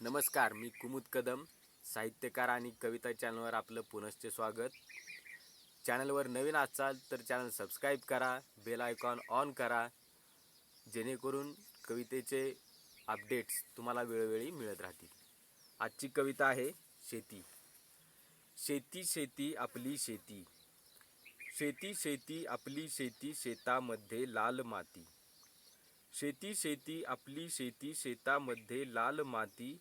नमस्कार मी कुमुद कदम साहित्यकार आणि कविता चॅनलवर आपलं पुनश्च स्वागत. चॅनलवर नवीन असाल तर चॅनल सबस्क्राईब करा बेल आयकॉन ऑन करा जेणेकरून कवितेचे अपडेट्स तुम्हाला वेळोवेळी मिळत राहतील. आजची कविता आहे शेती. शेती शेती आपली शेती. शेती शेती आपली शेती शेतामध्ये लाल माती. शेती शेती आपली शेती शेतामध्ये लाल माती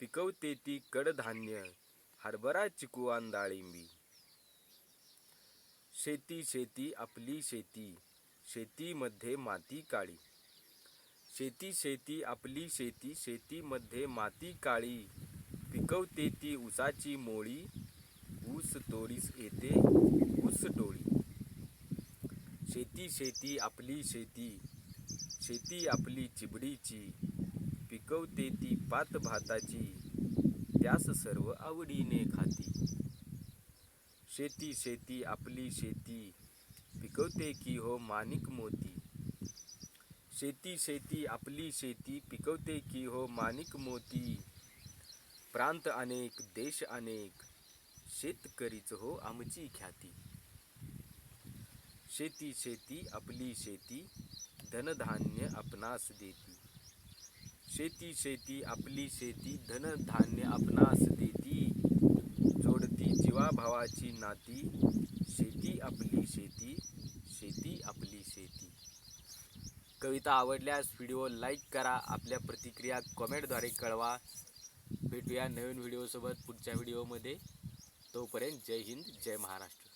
पिकवते ती कडधान्य हरभरा चिकुआन डाळिंबी. शेती शेती आपली शेती शेतीमध्ये माती काळी. शेती शेती आपली शेती शेतीमध्ये माती काळी पिकवते ती ऊसाची मोळी ऊस तोडीस येते ऊस टोळी शेती शेती आपली शेती शेती आपली चिबडीची पिकवते ती पात भाताची त्यास सर्व आवडीने खाती. शेती शेती आपली शेती पिकवते की हो माणिक मोती. शेती शेती आपली शेती पिकवते की हो माणिक मोती. प्रांत अनेक देश अनेक शेतकरीच हो आमची ख्याती. शेती शेती आपली शेती धनधान्य आपणास देती. शेती शेती आपली शेती धनधान्य आपणास देती. जोडती जीवाभावाची नाती शेती आपली शेती शेती आपली शेती. कविता आवडल्यास व्हिडिओ लाईक करा आपल्या प्रतिक्रिया कमेंटद्वारे कळवा. भेटूया नवीन व्हिडिओसोबत पुढच्या व्हिडिओमध्ये. तोपर्यंत जय हिंद जय महाराष्ट्र.